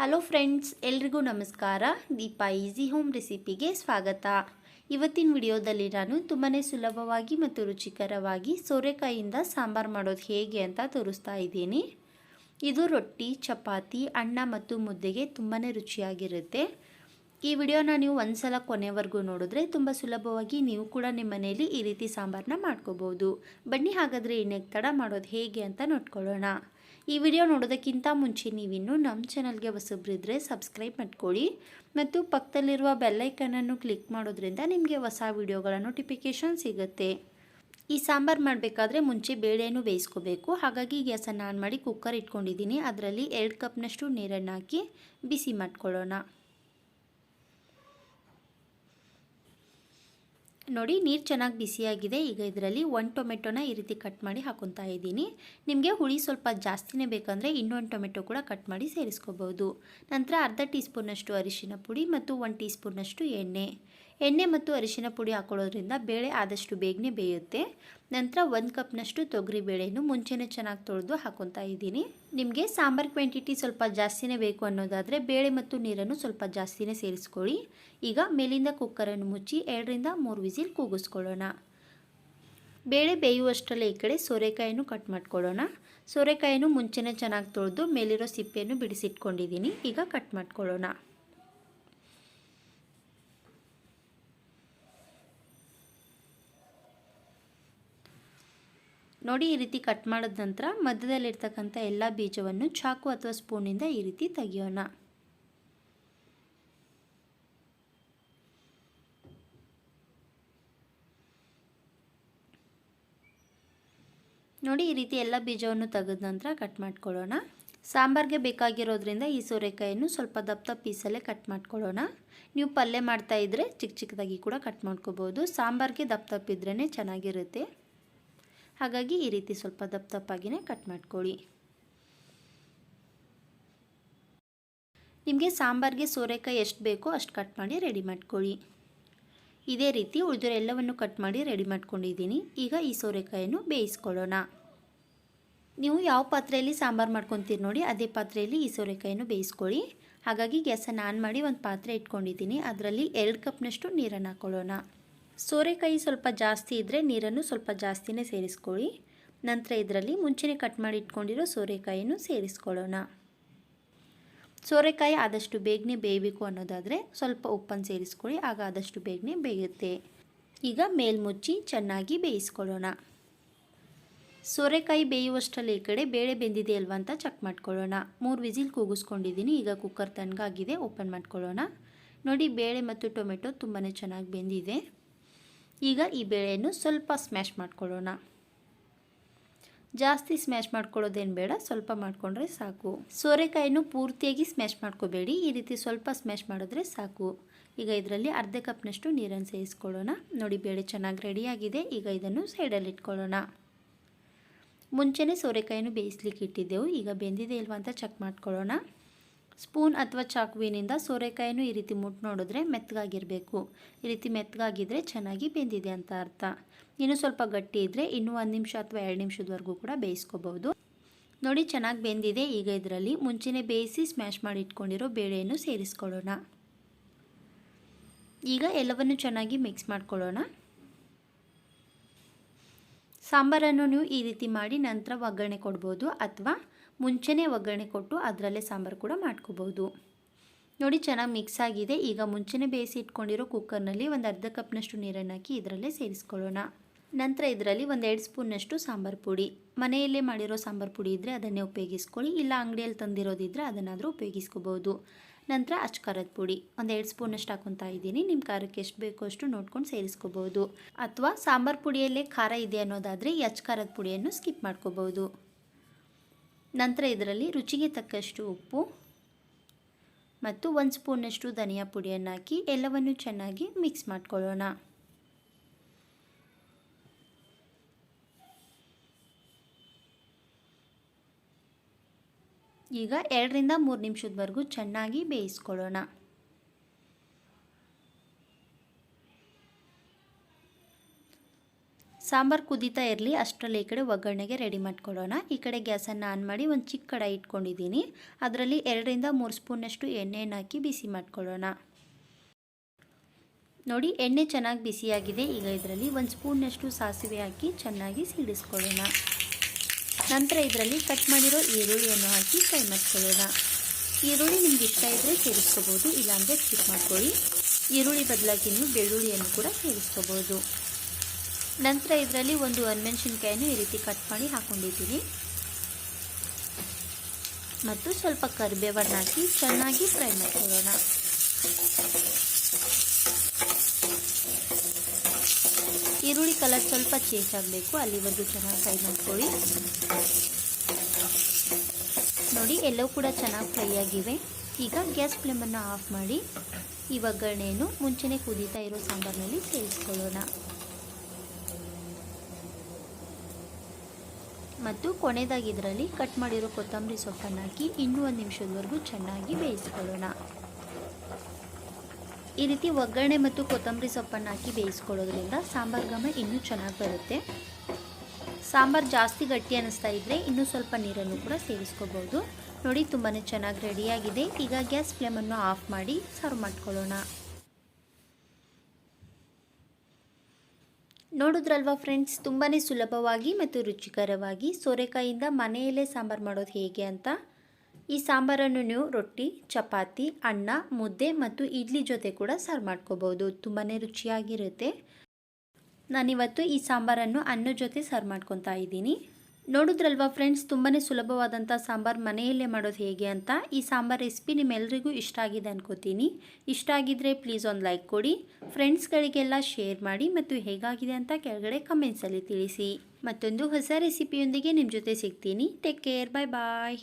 Hello friends ಎಲ್ರಿಗೂ ನಮಸ್ಕಾರ. Deepa easy home ರೆಸಿಪಿಗೆ ಸ್ವಾಗತ. ಇವತ್ತಿನ ವಿಡಿಯೋದಲ್ಲಿ ನಾನು ತುಂಬಾ ಸುಲಭವಾಗಿ ಮತ್ತು ರುಚಿಕರವಾಗಿ ಸೋರೆಕಾಯಿಯಿಂದ ಸಾಂಬಾರು ಮಾಡೋದು ಹೇಗೆ ಅಂತ ತೋರಿಸ್ತಾ ಇದ್ದೀನಿ. ಇದು ರೊಟ್ಟಿ, ಚಪಾತಿ, ಅನ್ನ ಮತ್ತು ಮುದ್ದೆಗೆ ತುಂಬಾ ರುಚಿಯಾಗಿರುತ್ತೆ. ಈ ವಿಡಿಯೋನ ನೀವು ಒಂದ್ಸಲ ಕೊನೆವರೆಗೂ ನೋಡಿದ್ರೆ ತುಂಬ ಸುಲಭವಾಗಿ ನೀವು ಕೂಡ ನಿಮ್ಮ ಮನೆಯಲ್ಲಿ ಈ ರೀತಿ ಸಾಂಬಾರನ್ನ ಮಾಡ್ಕೋಬೋದು. ಬನ್ನಿ ಹಾಗಾದರೆ ಇನ್ನೇಗೆ ತಡ ಮಾಡೋದು ಹೇಗೆ ಅಂತ ನೋಡ್ಕೊಳ್ಳೋಣ. ಈ ವಿಡಿಯೋ ನೋಡೋದಕ್ಕಿಂತ ಮುಂಚೆ ನೀವಿನ್ನೂ ನಮ್ಮ ಚಾನಲ್ಗೆ ಹೊಸಬ್ರಿದ್ರೆ ಸಬ್ಸ್ಕ್ರೈಬ್ ಮಾಡ್ಕೊಳ್ಳಿ. ಮತ್ತು ಪಕ್ಕದಲ್ಲಿರುವ ಬೆಲ್ಲೈಕನನ್ನು ಕ್ಲಿಕ್ ಮಾಡೋದ್ರಿಂದ ನಿಮಗೆ ಹೊಸ ವಿಡಿಯೋಗಳ ನೋಟಿಫಿಕೇಷನ್ ಸಿಗುತ್ತೆ. ಈ ಸಾಂಬಾರು ಮಾಡಬೇಕಾದ್ರೆ ಮುಂಚೆ ಬೇಳೆಯನ್ನು ಬೇಯಿಸ್ಕೋಬೇಕು. ಹಾಗಾಗಿ ಗ್ಯಾಸನ್ನು ಆನ್ ಮಾಡಿ ಕುಕ್ಕರ್ ಇಟ್ಕೊಂಡಿದ್ದೀನಿ. ಅದರಲ್ಲಿ ಎರಡು ಕಪ್ನಷ್ಟು ನೀರನ್ನು ಹಾಕಿ ಬಿಸಿ ಮಾಡ್ಕೊಳ್ಳೋಣ. ನೋಡಿ, ನೀರು ಚೆನ್ನಾಗಿ ಬಿಸಿಯಾಗಿದೆ. ಈಗ ಇದರಲ್ಲಿ ಒಂದು ಟೊಮೆಟೊನ ಈ ರೀತಿ ಕಟ್ ಮಾಡಿ ಹಾಕೊತಾ ಇದ್ದೀನಿ. ನಿಮಗೆ ಹುಳಿ ಸ್ವಲ್ಪ ಜಾಸ್ತಿನೇ ಬೇಕಂದರೆ ಇನ್ನೊಂದು ಟೊಮೆಟೊ ಕೂಡ ಕಟ್ ಮಾಡಿ ಸೇರಿಸ್ಕೋಬೋದು. ನಂತರ ಅರ್ಧ ಟೀ ಸ್ಪೂನಷ್ಟು ಅರಿಶಿನ ಪುಡಿ ಮತ್ತು ಒಂದು ಟೀ ಸ್ಪೂನಷ್ಟು ಎಣ್ಣೆ. ಎಣ್ಣೆ ಮತ್ತು ಅರಿಶಿನ ಪುಡಿ ಹಾಕೊಳ್ಳೋದ್ರಿಂದ ಬೇಳೆ ಆದಷ್ಟು ಬೇಗನೆ ಬೇಯುತ್ತೆ. ನಂತರ ಒಂದು ಕಪ್ನಷ್ಟು ತೊಗರಿ ಬೇಳೆಯನ್ನು ಮುಂಚೆನೆ ಚೆನ್ನಾಗಿ ತೊಳೆದು ಹಾಕೊತಾ ಇದ್ದೀನಿ. ನಿಮಗೆ ಸಾಂಬಾರ್ ಕ್ವಾಂಟಿಟಿ ಸ್ವಲ್ಪ ಜಾಸ್ತಿನೇ ಬೇಕು ಅನ್ನೋದಾದರೆ ಬೇಳೆ ಮತ್ತು ನೀರನ್ನು ಸ್ವಲ್ಪ ಜಾಸ್ತಿನೇ ಸೇರಿಸ್ಕೊಳ್ಳಿ. ಈಗ ಮೇಲಿಂದ ಕುಕ್ಕರನ್ನು ಮುಚ್ಚಿ ಎರಡರಿಂದ ಮೂರು ವಿಸಿಲ್ ಕೂಗಿಸ್ಕೊಳ್ಳೋಣ. ಬೇಳೆ ಬೇಯುವಷ್ಟರಲ್ಲೇ ಈ ಕಡೆ ಸೋರೆಕಾಯನ್ನು ಕಟ್ ಮಾಡ್ಕೊಳ್ಳೋಣ. ಸೋರೆಕಾಯನ್ನು ಮುಂಚೆನೇ ಚೆನ್ನಾಗಿ ತೊಳೆದು ಮೇಲಿರೋ ಸಿಪ್ಪೆಯನ್ನು ಬಿಡಿಸಿಟ್ಕೊಂಡಿದ್ದೀನಿ. ಈಗ ಕಟ್ ಮಾಡ್ಕೊಳ್ಳೋಣ. ನೋಡಿ ಈ ರೀತಿ ಕಟ್ ಮಾಡಿದ ನಂತರ ಮಧ್ಯದಲ್ಲಿರ್ತಕ್ಕಂಥ ಎಲ್ಲ ಬೀಜವನ್ನು ಚಾಕು ಅಥವಾ ಸ್ಪೂನಿಂದ ಈ ರೀತಿ ತೆಗೆಯೋಣ. ನೋಡಿ ಈ ರೀತಿ ಎಲ್ಲ ಬೀಜವನ್ನು ತೆಗೆದ ನಂತರ ಕಟ್ ಮಾಡ್ಕೊಳ್ಳೋಣ. ಸಾಂಬಾರ್ಗೆ ಬೇಕಾಗಿರೋದ್ರಿಂದ ಈ ಸೋರೆಕಾಯಿಯನ್ನು ಸ್ವಲ್ಪ ದಪ್ಪ ಪೀಸಲ್ಲೇ ಕಟ್ ಮಾಡ್ಕೊಳ್ಳೋಣ. ನೀವು ಪಲ್ಯ ಮಾಡ್ತಾ ಇದ್ದರೆ ಚಿಕ್ಕ ಚಿಕ್ಕದಾಗಿ ಕೂಡ ಕಟ್ ಮಾಡ್ಕೋಬೋದು. ಸಾಂಬಾರ್ಗೆ ದಪ್ಪ ದಪ್ಪ ಚೆನ್ನಾಗಿರುತ್ತೆ. ಹಾಗಾಗಿ ಈ ರೀತಿ ಸ್ವಲ್ಪ ದಪ್ಪ ದಪ್ಪಾಗಿಯೇ ಕಟ್ ಮಾಡ್ಕೊಳ್ಳಿ. ನಿಮಗೆ ಸಾಂಬಾರಿಗೆ ಸೋರೆಕಾಯಿ ಎಷ್ಟು ಬೇಕೋ ಅಷ್ಟು ಕಟ್ ಮಾಡಿ ರೆಡಿ ಮಾಡ್ಕೊಳ್ಳಿ. ಇದೇ ರೀತಿ ಉಳಿದಿರೋ ಎಲ್ಲವನ್ನು ಕಟ್ ಮಾಡಿ ರೆಡಿ ಮಾಡ್ಕೊಂಡಿದ್ದೀನಿ. ಈಗ ಈ ಸೋರೆಕಾಯನ್ನು ಬೇಯಿಸ್ಕೊಳ್ಳೋಣ. ನೀವು ಯಾವ ಪಾತ್ರೆಯಲ್ಲಿ ಸಾಂಬಾರು ಮಾಡ್ಕೊತೀರಿ ನೋಡಿ, ಅದೇ ಪಾತ್ರೆಯಲ್ಲಿ ಈ ಸೋರೆಕಾಯನ್ನು ಬೇಯಿಸ್ಕೊಳ್ಳಿ. ಹಾಗಾಗಿ ಗ್ಯಾಸನ್ನು ಆನ್ ಮಾಡಿ ಒಂದು ಪಾತ್ರೆ ಇಟ್ಕೊಂಡಿದ್ದೀನಿ. ಅದರಲ್ಲಿ ಎರಡು ಕಪ್ನಷ್ಟು ನೀರನ್ನು ಹಾಕ್ಕೊಳ್ಳೋಣ ಸೋರೆಕಾಯಿ ಸ್ವಲ್ಪ ಜಾಸ್ತಿ ಇದ್ದರೆ ನೀರನ್ನು ಸ್ವಲ್ಪ ಜಾಸ್ತಿನೇ ಸೇರಿಸ್ಕೊಳ್ಳಿ. ನಂತರ ಇದರಲ್ಲಿ ಮುಂಚೆನೇ ಕಟ್ ಮಾಡಿ ಇಟ್ಕೊಂಡಿರೋ ಸೋರೆಕಾಯಿಯನ್ನು ಸೇರಿಸ್ಕೊಳ್ಳೋಣ. ಸೋರೆಕಾಯಿ ಆದಷ್ಟು ಬೇಗನೆ ಬೇಯಬೇಕು ಅನ್ನೋದಾದರೆ ಸ್ವಲ್ಪ ಉಪ್ಪನ್ನು ಸೇರಿಸ್ಕೊಳ್ಳಿ, ಆಗ ಆದಷ್ಟು ಬೇಗನೆ ಬೇಯುತ್ತೆ. ಈಗ ಮೇಲ್ಮುಚ್ಚಿ ಚೆನ್ನಾಗಿ ಬೇಯಿಸ್ಕೊಳ್ಳೋಣ. ಸೋರೆಕಾಯಿ ಬೇಯುವಷ್ಟರಲ್ಲಿ ಈ ಕಡೆ ಬೇಳೆ ಬೆಂದಿದೆ ಅಲ್ವಾ ಅಂತ ಚೆಕ್ ಮಾಡ್ಕೊಳ್ಳೋಣ. ಮೂರು ವಿಸಿಲ್ ಕೂಗಿಸ್ಕೊಂಡಿದ್ದೀನಿ, ಈಗ ಕುಕ್ಕರ್ ತಣ್ಣಗಾಗಿದೆ ಓಪನ್ ಮಾಡ್ಕೊಳ್ಳೋಣ. ನೋಡಿ, ಬೇಳೆ ಮತ್ತು ಟೊಮೆಟೊ ತುಂಬಾ ಚೆನ್ನಾಗಿ ಬೆಂದಿದೆ. ಈಗ ಈ ಬೇಳೆಯನ್ನು ಸ್ವಲ್ಪ ಸ್ಮ್ಯಾಶ್ ಮಾಡಿಕೊಳ್ಳೋಣ. ಜಾಸ್ತಿ ಸ್ಮ್ಯಾಶ್ ಮಾಡ್ಕೊಳ್ಳೋದೇನು ಬೇಡ, ಸ್ವಲ್ಪ ಮಾಡಿಕೊಂಡ್ರೆ ಸಾಕು. ಸೋರೆಕಾಯಿನೂ ಪೂರ್ತಿಯಾಗಿ ಸ್ಮ್ಯಾಶ್ ಮಾಡ್ಕೋಬೇಡಿ, ಈ ರೀತಿ ಸ್ವಲ್ಪ ಸ್ಮ್ಯಾಶ್ ಮಾಡಿದ್ರೆ ಸಾಕು. ಈಗ ಇದರಲ್ಲಿ ಅರ್ಧ ಕಪ್ನಷ್ಟು ನೀರನ್ನು ಸೇರಿಸ್ಕೊಳ್ಳೋಣ ನೋಡಿ, ಬೇಳೆ ಚೆನ್ನಾಗಿ ರೆಡಿಯಾಗಿದೆ ಈಗ ಇದನ್ನು ಸೈಡಲ್ಲಿ ಇಟ್ಕೊಳ್ಳೋಣ. ಮುಂಚೆನೇ ಸೋರೆಕಾಯಿನೂ ಬೇಯಿಸ್ಲಿಕ್ಕೆ ಇಟ್ಟಿದ್ದೆವು. ಈಗ ಬೆಂದಿದೆ ಇಲ್ವಾ ಅಂತ ಚೆಕ್ ಮಾಡ್ಕೊಳ್ಳೋಣ. ಸ್ಪೂನ್ ಅಥವಾ ಚಾಕುವಿನಿಂದ ಸೋರೆಕಾಯಿನೂ ಈ ರೀತಿ ಮುಟ್ಟು ನೋಡಿದ್ರೆ ಮೆತ್ತಗಾಗಿರಬೇಕು. ಈ ರೀತಿ ಮೆತ್ತಗಾಗಿದ್ದರೆ ಚೆನ್ನಾಗಿ ಬೆಂದಿದೆ ಅಂತ ಅರ್ಥ. ಇನ್ನು ಸ್ವಲ್ಪ ಗಟ್ಟಿ ಇದ್ದರೆ ಇನ್ನೂ ಒಂದು ನಿಮಿಷ ಅಥವಾ ಎರಡು ನಿಮಿಷದವರೆಗೂ ಕೂಡ ಬೇಯಿಸ್ಕೋಬಹುದು. ನೋಡಿ, ಚೆನ್ನಾಗಿ ಬೆಂದಿದೆ. ಈಗ ಇದರಲ್ಲಿ ಮುಂಚೆನೇ ಬೇಯಿಸಿ ಸ್ಮ್ಯಾಶ್ ಮಾಡಿ ಇಟ್ಕೊಂಡಿರೋ ಬೇಳೆಯನ್ನು ಸೇರಿಸ್ಕೊಳ್ಳೋಣ. ಈಗ ಎಲ್ಲವನ್ನು ಚೆನ್ನಾಗಿ ಮಿಕ್ಸ್ ಮಾಡ್ಕೊಳ್ಳೋಣ. ಸಾಂಬಾರನ್ನು ನೀವು ಈ ರೀತಿ ಮಾಡಿ ನಂತರ ಒಗ್ಗರಣೆ ಕೊಡ್ಬೋದು ಅಥವಾ ಮುಂಚೆನೇ ಒಗ್ಗರಣೆ ಕೊಟ್ಟು ಅದರಲ್ಲೇ ಸಾಂಬಾರು ಕೂಡ ಮಾಡ್ಕೋಬೋದು. ನೋಡಿ ಚೆನ್ನಾಗಿ ಮಿಕ್ಸ್ ಆಗಿದೆ. ಈಗ ಮುಂಚೆನೇ ಬೇಯಿಸಿ ಇಟ್ಕೊಂಡಿರೋ ಕುಕ್ಕರ್ನಲ್ಲಿ ಒಂದು ಅರ್ಧ ಕಪ್ನಷ್ಟು ನೀರನ್ನು ಹಾಕಿ ಇದರಲ್ಲೇ ಸೇರಿಸ್ಕೊಳ್ಳೋಣ. ನಂತರ ಇದರಲ್ಲಿ ಒಂದು ಎರಡು ಸ್ಪೂನ್ನಷ್ಟು ಸಾಂಬಾರು ಪುಡಿ. ಮನೆಯಲ್ಲೇ ಮಾಡಿರೋ ಸಾಂಬಾರು ಪುಡಿ ಇದ್ದರೆ ಅದನ್ನೇ ಉಪಯೋಗಿಸ್ಕೊಳ್ಳಿ. ಇಲ್ಲ ಅಂಗಡಿಯಲ್ಲಿ ತಂದಿರೋದಿದ್ದರೆ ಅದನ್ನಾದರೂ ಉಪಯೋಗಿಸ್ಕೋಬೋದು. ನಂತರ ಅಚ್ಚ ಖಾರದ ಪುಡಿ. ಒಂದು ಎರಡು ಸ್ಪೂನಷ್ಟು ಹಾಕೊತಾ ಇದ್ದೀನಿ. ನಿಮ್ಮ ಖಾರಕ್ಕೆ ಎಷ್ಟು ಬೇಕೋ ಅಷ್ಟು ನೋಡ್ಕೊಂಡು ಸೇರಿಸ್ಕೋಬೋದು. ಅಥವಾ ಸಾಂಬಾರು ಪುಡಿಯಲ್ಲೇ ಖಾರ ಇದೆ ಅನ್ನೋದಾದರೆ ಈ ಅಚ್ಚು ಖಾರದ ಪುಡಿಯನ್ನು ಸ್ಕಿಪ್ ಮಾಡ್ಕೋಬೋದು. ನಂತರ ಇದರಲ್ಲಿ ರುಚಿಗೆ ತಕ್ಕಷ್ಟು ಉಪ್ಪು ಮತ್ತು ಒಂದು ಸ್ಪೂನಷ್ಟು ಧನಿಯಾ ಪುಡಿಯನ್ನು ಹಾಕಿ ಎಲ್ಲವನ್ನು ಚೆನ್ನಾಗಿ ಮಿಕ್ಸ್ ಮಾಡ್ಕೊಳ್ಳೋಣ. ಈಗ ಎರಡರಿಂದ ಮೂರು ನಿಮಿಷದವರೆಗೂ ಚೆನ್ನಾಗಿ ಬೇಯಿಸ್ಕೊಳ್ಳೋಣ. ಸಾಂಬಾರು ಕುದೀತಾ ಇರಲಿ, ಅಷ್ಟರಲ್ಲಿ ಈ ಕಡೆ ಒಗ್ಗರಣೆಗೆ ರೆಡಿ ಮಾಡ್ಕೊಳ್ಳೋಣ. ಈ ಕಡೆ ಗ್ಯಾಸನ್ನು ಆನ್ ಮಾಡಿ ಒಂದು ಚಿಕ್ಕ ಕಡಾಯಿ ಇಟ್ಕೊಂಡಿದ್ದೀನಿ. ಅದರಲ್ಲಿ ಎರಡರಿಂದ ಮೂರು ಸ್ಪೂನಷ್ಟು ಎಣ್ಣೆಯನ್ನು ಹಾಕಿ ಬಿಸಿ ಮಾಡ್ಕೊಳ್ಳೋಣ. ನೋಡಿ, ಎಣ್ಣೆ ಚೆನ್ನಾಗಿ ಬಿಸಿಯಾಗಿದೆ. ಈಗ ಇದರಲ್ಲಿ ಒಂದು ಸ್ಪೂನಷ್ಟು ಸಾಸಿವೆ ಹಾಕಿ ಚೆನ್ನಾಗಿ ಸಿಡಿಸ್ಕೊಳ್ಳೋಣ. ನಂತರ ಇದರಲ್ಲಿ ಕಟ್ ಮಾಡಿರೋ ಈರುಳ್ಳಿಯನ್ನು ಹಾಕಿ ಫ್ರೈ ಮಾಡ್ಕೊಳ್ಳೋಣ. ಈರುಳ್ಳಿ ನಿಮ್ಗೆ ಇಷ್ಟ ಇದ್ದರೆ ಸೇರಿಸ್ಕೋಬೋದು, ಇಲ್ಲಾಂದರೆ ಸ್ಕಿಪ್ ಮಾಡ್ಕೊಳ್ಳಿ. ಈರುಳ್ಳಿ ಬದಲಾಗಿ ನೀವು ಬೆಳ್ಳುಳ್ಳಿಯನ್ನು ಕೂಡ ಸೇರಿಸ್ಕೋಬೋದು. ನಂತರ ಇದರಲ್ಲಿ ಒಂದು ಒಣಮೆಣಸಿನ್ಕಾಯನ್ನು ಈ ರೀತಿ ಕಟ್ ಮಾಡಿ ಹಾಕೊಂಡಿದ್ದೀನಿ. ಮತ್ತು ಸ್ವಲ್ಪ ಕರಿಬೇವನ್ನು ಹಾಕಿ ಚೆನ್ನಾಗಿ ಫ್ರೈ ಮಾಡ್ಕೊಳ್ಳೋಣ. ಈರುಳ್ಳಿ ಕಲರ್ ಸ್ವಲ್ಪ ಚೇಂಜ್ ಆಗಬೇಕು. ಅಲ್ಲಿವರೆಗೂ ಚೆನ್ನಾಗಿ ಫ್ರೈ ಮಾಡ್ಕೊಳ್ಳಿ. ನೋಡಿ, ಎಲ್ಲವೂ ಕೂಡ ಚೆನ್ನಾಗಿ ಫ್ರೈ ಆಗಿವೆ. ಈಗ ಗ್ಯಾಸ್ ಫ್ಲೇಮನ್ನು ಆಫ್ ಮಾಡಿ. ಈ ಒಗ್ಗರಣೆಯನ್ನು ಮುಂಚೆನೇ ಕುದೀತಾ ಇರೋ ಸಾಂಬಾರಿನಲ್ಲಿ ಸೇರಿಸ್ಕೊಳ್ಳೋಣ. ಮತ್ತು ಕೊನೆಯದಾಗಿ ಇದರಲ್ಲಿ ಕಟ್ ಮಾಡಿರೋ ಕೊತ್ತಂಬರಿ ಸೊಪ್ಪನ್ನು ಹಾಕಿ ಇನ್ನೂ ಒಂದು ನಿಮಿಷದವರೆಗೂ ಚೆನ್ನಾಗಿ ಬೇಯಿಸ್ಕೊಳ್ಳೋಣ. ಈ ರೀತಿ ಒಗ್ಗರಣೆ ಮತ್ತು ಕೊತ್ತಂಬರಿ ಸೊಪ್ಪನ್ನು ಹಾಕಿ ಬೇಯಿಸ್ಕೊಳ್ಳೋದ್ರಿಂದ ಸಾಂಬಾರು ಘಮ ಇನ್ನೂ ಚೆನ್ನಾಗಿ ಬರುತ್ತೆ. ಸಾಂಬಾರು ಜಾಸ್ತಿ ಗಟ್ಟಿ ಅನ್ನಿಸ್ತಾ ಇದ್ದರೆ ಇನ್ನೂ ಸ್ವಲ್ಪ ನೀರನ್ನು ಕೂಡ ಸೇರಿಸ್ಕೋಬೋದು ನೋಡಿ ತುಂಬಾ ಚೆನ್ನಾಗಿ ರೆಡಿಯಾಗಿದೆ. ಈಗ ಗ್ಯಾಸ್ ಫ್ಲೇಮನ್ನು ಆಫ್ ಮಾಡಿ ಸರ್ವ್ ಮಾಡ್ಕೊಳ್ಳೋಣ. ನೋಡಿದ್ರಲ್ವಾ ಫ್ರೆಂಡ್ಸ್ ತುಂಬಾ ಸುಲಭವಾಗಿ ಮತ್ತು ರುಚಿಕರವಾಗಿ ಸೋರೆಕಾಯಿಯಿಂದ ಮನೆಯಲ್ಲೇ ಸಾಂಬಾರು ಮಾಡೋದು ಹೇಗೆ ಅಂತ? ಈ ಸಾಂಬಾರನ್ನು ನೀವು ರೊಟ್ಟಿ, ಚಪಾತಿ, ಅನ್ನ, ಮುದ್ದೆ ಮತ್ತು ಇಡ್ಲಿ ಜೊತೆ ಕೂಡ ಸರ್ವ್ ಮಾಡ್ಕೋಬೋದು. ತುಂಬಾ ರುಚಿಯಾಗಿರುತ್ತೆ. ನಾನಿವತ್ತು ಈ ಸಾಂಬಾರನ್ನು ಅನ್ನದ ಜೊತೆ ಸರ್ವ್ ಮಾಡ್ಕೊತಾ ಇದ್ದೀನಿ. ನೋಡಿದ್ರಲ್ವಾ ಫ್ರೆಂಡ್ಸ್ ತುಂಬಾ ಸುಲಭವಾದಂಥ ಸಾಂಬಾರು ಮನೆಯಲ್ಲೇ ಮಾಡೋದು ಹೇಗೆ ಅಂತ? ಈ ಸಾಂಬಾರು ರೆಸಿಪಿ ನಿಮ್ಮೆಲ್ಲರಿಗೂ ಇಷ್ಟ ಆಗಿದೆ ಅನ್ಕೋತೀನಿ. ಇಷ್ಟ ಆಗಿದ್ದರೆ ಪ್ಲೀಸ್ ಒಂದು ಲೈಕ್ ಕೊಡಿ. ಫ್ರೆಂಡ್ಸ್ಗಳಿಗೆಲ್ಲ ಶೇರ್ ಮಾಡಿ ಮತ್ತು ಹೇಗಾಗಿದೆ ಅಂತ ಕೆಳಗಡೆ ಕಮೆಂಟ್ಸಲ್ಲಿ ತಿಳಿಸಿ. ಮತ್ತೊಂದು ಹೊಸ ರೆಸಿಪಿಯೊಂದಿಗೆ ನಿಮ್ಮ ಜೊತೆ ಸಿಗ್ತೀನಿ. ಟೇಕ್ ಕೇರ್ ಬಾಯ್ ಬಾಯ್